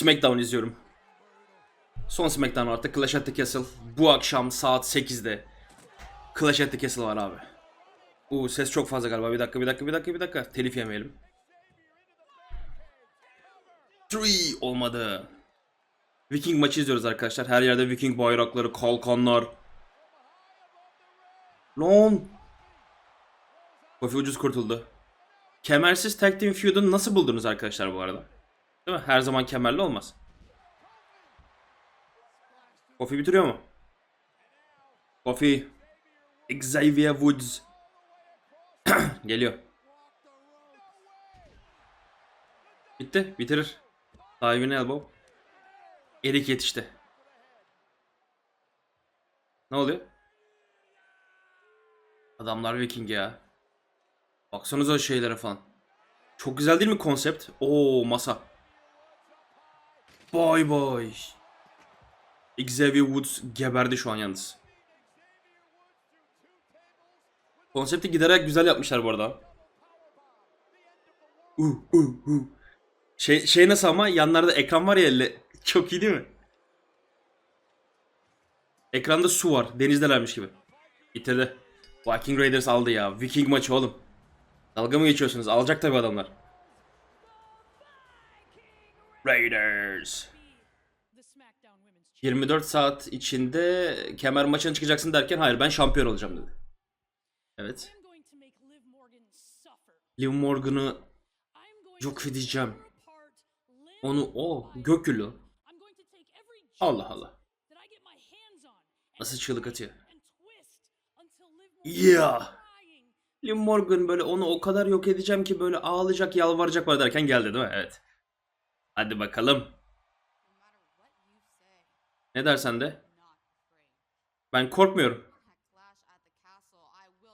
SmackDown izliyorum. Son SmackDown artık Clash at the Castle. Bu akşam saat 8'de. Clash at the Castle var abi. Uuu ses çok fazla galiba. Bir dakika bir dakika bir dakika bir dakika. Telif yemeyelim. 3 olmadı. Viking maçı izliyoruz arkadaşlar. Her yerde Viking bayrakları, kalkanlar. Lan. Kofi ucuz kurtuldu. Kemersiz Tag Team Feud'u nasıl buldunuz arkadaşlar bu arada? Değil mi? Her zaman kemerli olmaz. Kofi bitiriyor mu? Kofi. Xavier Woods. Geliyor. Bitti. Bitirir. Diving elbow. Erik yetişti. Ne oluyor? Adamlar Viking ya. Baksanıza şeylere falan. Çok güzel değil mi konsept? Oo masa. Boy boy. Xavier Woods geberdi şu an yalnız. Konsepti giderek güzel yapmışlar bu arada. Uh, uh, uh. Şey, şey nasıl ama yanlarda ekran var ya elle. Çok iyi değil mi? Ekranda su var. Denizdelermiş gibi. Bitirdi. Viking Raiders aldı ya. Viking maçı oğlum. Dalga mı geçiyorsunuz? Alacak tabi adamlar. Raiders. 24 saat içinde kemer maçına çıkacaksın derken hayır ben şampiyon olacağım dedi. Evet. Liv Morgan'ı yok edeceğim. Onu o gökyüllü. Allah Allah. Nasıl çığlık atıyor. Yeah. Liv Morgan böyle onu o kadar yok edeceğim ki böyle ağlayacak yalvaracak var derken geldi değil mi? Evet. Hadi bakalım. Ne dersen de. Ben korkmuyorum.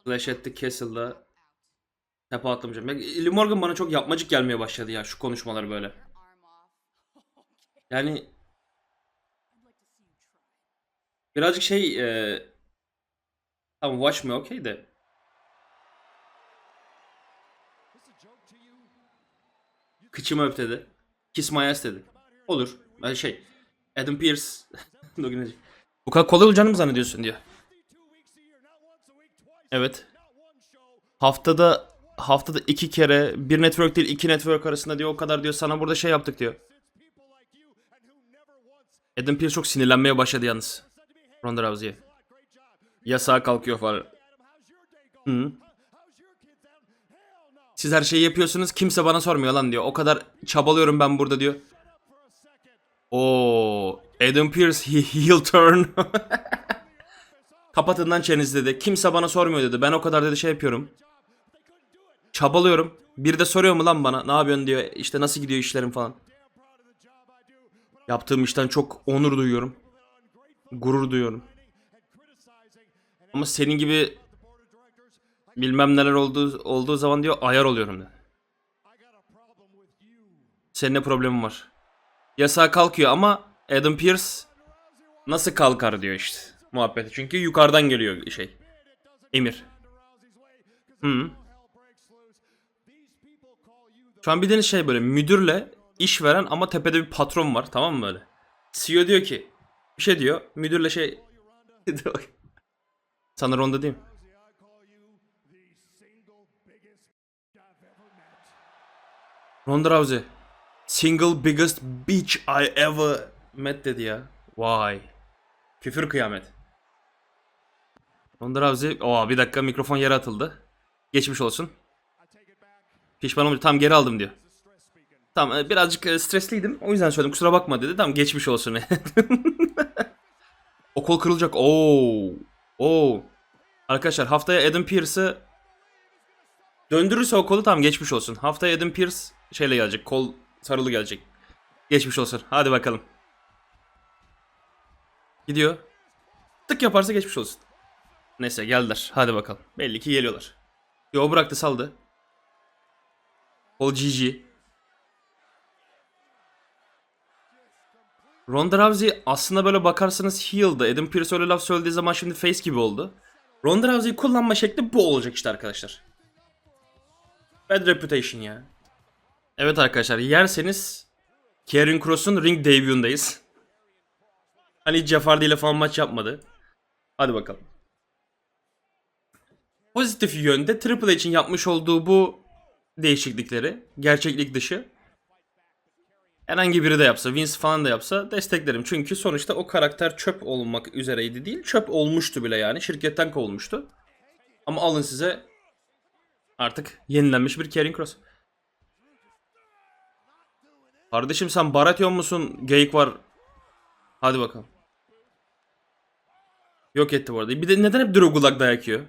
Clash at the Castle'da tepe atlamayacağım. Ya, Liv Morgan bana çok yapmacık gelmeye başladı ya şu konuşmaları böyle. Yani birazcık şey e, tamam watch me okey de kıçımı öp dedi. Kiss my ass dedi. Olur. Ben şey Adam Pearce Bugün Bu kadar kolay olacağını mı zannediyorsun diyor. Evet. Haftada haftada iki kere bir network değil iki network arasında diyor o kadar diyor sana burada şey yaptık diyor. Adam Pearce çok sinirlenmeye başladı yalnız. Ronda Rousey'e. Yasağa kalkıyor falan. Hı. Siz her şeyi yapıyorsunuz kimse bana sormuyor lan diyor. O kadar çabalıyorum ben burada diyor. Oo, Adam Pearce he- heel turn. Kapatın lan çenenizi dedi. Kimse bana sormuyor dedi. Ben o kadar dedi şey yapıyorum. Çabalıyorum. Bir de soruyor mu lan bana? Ne yapıyorsun diyor. İşte nasıl gidiyor işlerim falan. Yaptığım işten çok onur duyuyorum. Gurur duyuyorum. Ama senin gibi bilmem neler olduğu olduğu zaman diyor ayar oluyorum diyor. Seninle problemim var. Yasağa kalkıyor ama Adam Pearce nasıl kalkar diyor işte muhabbeti. Çünkü yukarıdan geliyor şey. Emir. Hı. Şu an bildiğiniz şey böyle müdürle iş veren ama tepede bir patron var tamam mı böyle? CEO diyor ki bir şey diyor müdürle şey Sana Ronda değil mi? Ronda Rousey. Single biggest bitch I ever met dedi ya. Vay. Küfür kıyamet. Ronda Rousey. Oo bir dakika mikrofon yere atıldı. Geçmiş olsun. Pişman olmuyor. Tam geri aldım diyor. Tamam e, birazcık e, stresliydim. O yüzden söyledim. Kusura bakma dedi. Tamam geçmiş olsun. o kol kırılacak. Oo. Oo. Arkadaşlar haftaya Adam Pearce'ı döndürürse o kolu tamam geçmiş olsun. Haftaya Adam Pearce şeyle gelecek. Kol sarılı gelecek. Geçmiş olsun. Hadi bakalım. Gidiyor. Tık yaparsa geçmiş olsun. Neyse geldiler. Hadi bakalım. Belli ki geliyorlar. Yo bıraktı saldı. Kol GG. Ronda Rousey aslında böyle bakarsanız heal'dı. Adam Pearce öyle laf söylediği zaman şimdi face gibi oldu. Ronda Rousey'i kullanma şekli bu olacak işte arkadaşlar. Bad reputation ya. Evet arkadaşlar yerseniz Karen Cross'un ring debut'undayız. Hani hiç Jeff Hardy ile falan maç yapmadı. Hadi bakalım. Pozitif yönde Triple H'in yapmış olduğu bu değişiklikleri, gerçeklik dışı herhangi biri de yapsa, Vince falan da yapsa desteklerim. Çünkü sonuçta o karakter çöp olmak üzereydi değil, çöp olmuştu bile yani. Şirketten kovulmuştu. Ama alın size artık yenilenmiş bir Karen Cross. Kardeşim sen Baratheon musun? Geyik var. Hadi bakalım. Yok etti bu arada. Bir de neden hep Drogulak dayak yiyor?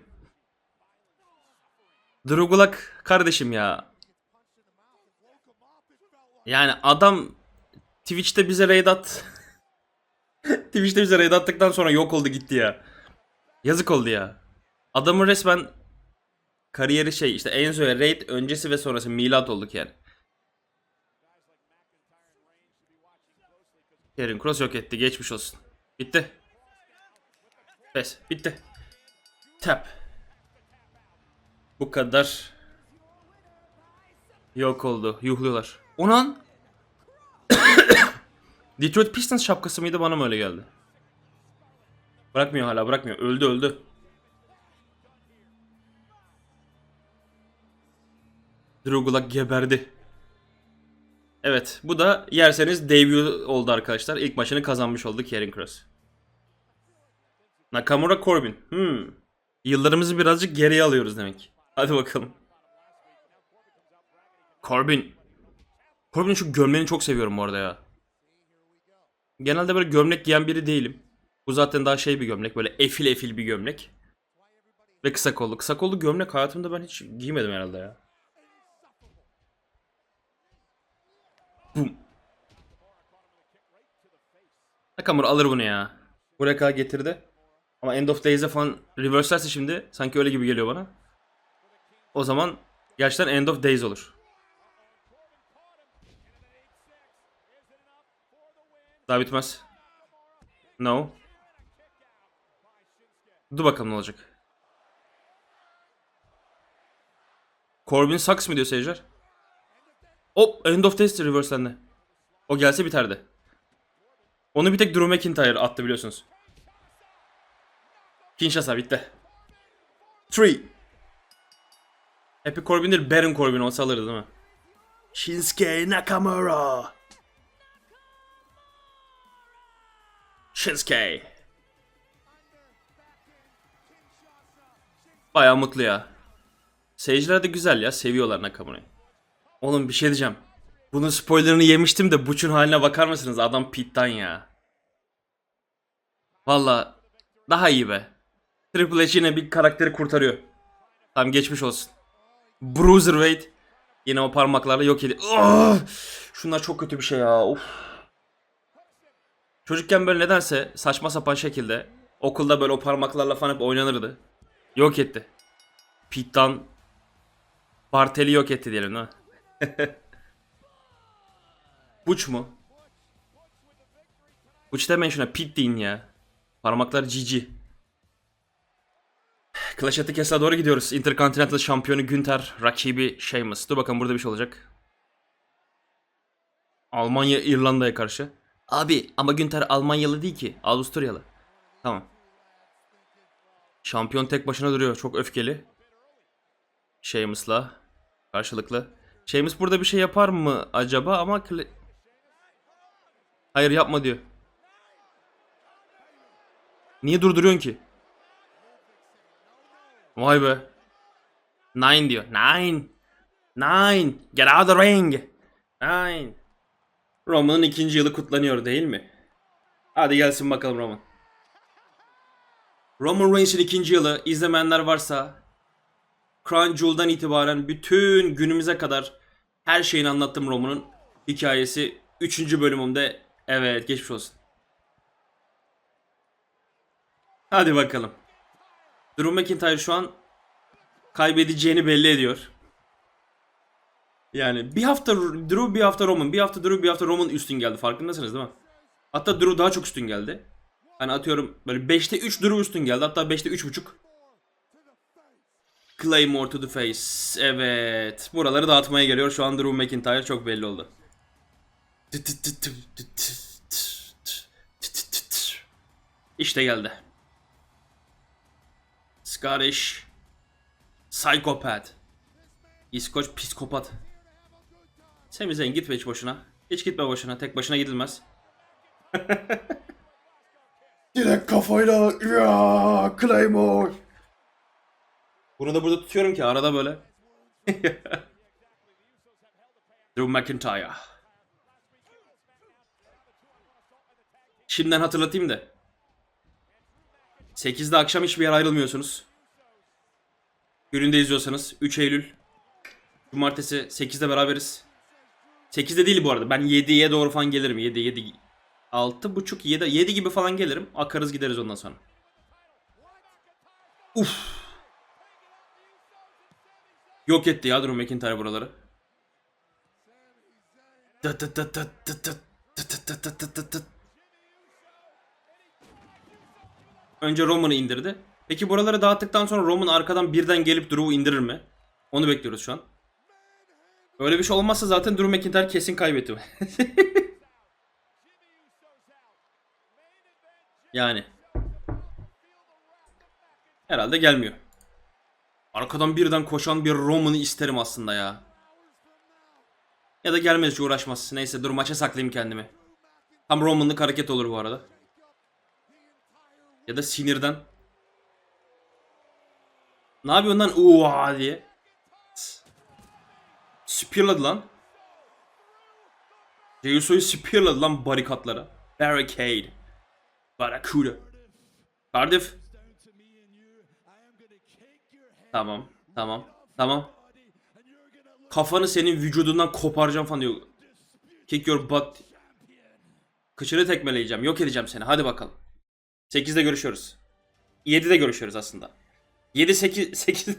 Drogulak kardeşim ya. Yani adam Twitch'te bize raid at. Twitch'te bize raid attıktan sonra yok oldu gitti ya. Yazık oldu ya. Adamın resmen kariyeri şey işte Enzo'ya raid öncesi ve sonrası milat olduk yani. Karen Cross yok etti. Geçmiş olsun. Bitti. Pes. Bitti. Tap. Bu kadar. Yok oldu. Yuhluyorlar. Ulan. Detroit Pistons şapkası mıydı bana mı öyle geldi? Bırakmıyor hala bırakmıyor. Öldü öldü. Drew Gulak geberdi. Evet bu da yerseniz debut oldu arkadaşlar. İlk maçını kazanmış oldu Karen Cross. Nakamura Corbin. Hmm. Yıllarımızı birazcık geriye alıyoruz demek. Hadi bakalım. Corbin. Corbin'in şu gömleğini çok seviyorum bu arada ya. Genelde böyle gömlek giyen biri değilim. Bu zaten daha şey bir gömlek. Böyle efil efil bir gömlek. Ve kısa kollu. Kısa kollu gömlek hayatımda ben hiç giymedim herhalde ya. Bum. Nakamura alır bunu ya. Buraya kadar getirdi. Ama End of Days'e falan reverse'lerse şimdi sanki öyle gibi geliyor bana. O zaman gerçekten End of Days olur. Daha bitmez. No. Dur bakalım ne olacak. Corbin sucks mı diyor seyirciler? Hop End of Days reverse'lendi. O gelse biterdi. Onu bir tek Drew McIntyre attı biliyorsunuz. Kinshasa bitti. 3. Happy Corbin değil Baron Corbin olsa alırdı değil mi? Shinsuke Nakamura. Shinsuke. Baya mutlu ya. Seyirciler de güzel ya. Seviyorlar Nakamura'yı. Oğlum bir şey diyeceğim. Bunun spoilerını yemiştim de buçun haline bakar mısınız? Adam pittan ya. Valla daha iyi be. Triple H yine bir karakteri kurtarıyor. Tam geçmiş olsun. Bruiserweight yine o parmaklarla yok ediyor. Ah! Şunlar çok kötü bir şey ya. Of. Çocukken böyle nedense saçma sapan şekilde okulda böyle o parmaklarla falan hep oynanırdı. Yok etti. Pittan Bartel'i yok etti diyelim değil mi? Buç mu? Buç demeyin şuna pit deyin ya. Parmaklar cici. Clash at doğru gidiyoruz. Intercontinental şampiyonu Günther, rakibi Sheamus. Dur bakalım burada bir şey olacak. Almanya İrlanda'ya karşı. Abi ama Günther Almanyalı değil ki. Avusturyalı. Tamam. Şampiyon tek başına duruyor. Çok öfkeli. Sheamus'la karşılıklı. Sheamus burada bir şey yapar mı acaba ama Hayır yapma diyor. Niye durduruyorsun ki? Vay be. Nine diyor. Nine. Nine. Get out of the ring. Nine. Roman'ın ikinci yılı kutlanıyor değil mi? Hadi gelsin bakalım Roman. Roman Reigns'in ikinci yılı izlemeyenler varsa Crown Jewel'dan itibaren bütün günümüze kadar her şeyini anlattım Roman'ın hikayesi 3. bölümümde evet geçmiş olsun. Hadi bakalım. Drew McIntyre şu an kaybedeceğini belli ediyor. Yani bir hafta Drew bir hafta Roman, bir hafta Drew bir hafta Roman üstün geldi. Farkındasınız değil mi? Hatta Drew daha çok üstün geldi. Hani atıyorum böyle 5'te 3 Drew üstün geldi. Hatta 5'te 3.5. Claymore to the face. Evet. Buraları dağıtmaya geliyor. Şu an Drew McIntyre çok belli oldu. İşte geldi. Scottish Psychopath. İskoç psikopat. Sami Zayn gitme hiç boşuna. Hiç gitme boşuna. Tek başına gidilmez. Direkt kafayla ya Claymore. Bunu da burada tutuyorum ki arada böyle. Drew McIntyre. Şimdiden hatırlatayım da. 8'de akşam hiçbir yer ayrılmıyorsunuz. Gününde izliyorsanız 3 Eylül. Cumartesi 8'de beraberiz. 8'de değil bu arada. Ben 7'ye doğru falan gelirim. 7 7 6 buçuk 7 7 gibi falan gelirim. Akarız gideriz ondan sonra. Uf. Yok etti ya Drew McIntyre buraları. Önce Roman'ı indirdi. Peki buraları dağıttıktan sonra Roman arkadan birden gelip Drew'u indirir mi? Onu bekliyoruz şu an. Öyle bir şey olmazsa zaten Drew McIntyre kesin kaybetti. yani. Herhalde gelmiyor. Arkadan birden koşan bir Roman'ı isterim aslında ya. Ya da gelmez hiç uğraşmaz. Neyse dur maça saklayayım kendimi. Tam Roman'lık hareket olur bu arada. Ya da sinirden. Ne yapıyorsun lan? Uaa diye. Spearladı lan. Jeyuso'yu spearladı lan barikatlara. Barricade. Barracuda. Cardiff. Tamam. Tamam. Tamam. Kafanı senin vücudundan koparacağım falan diyor. Kick your butt. Kıçını tekmeleyeceğim. Yok edeceğim seni. Hadi bakalım. 8'de görüşüyoruz. 7'de görüşüyoruz aslında. 7 8 8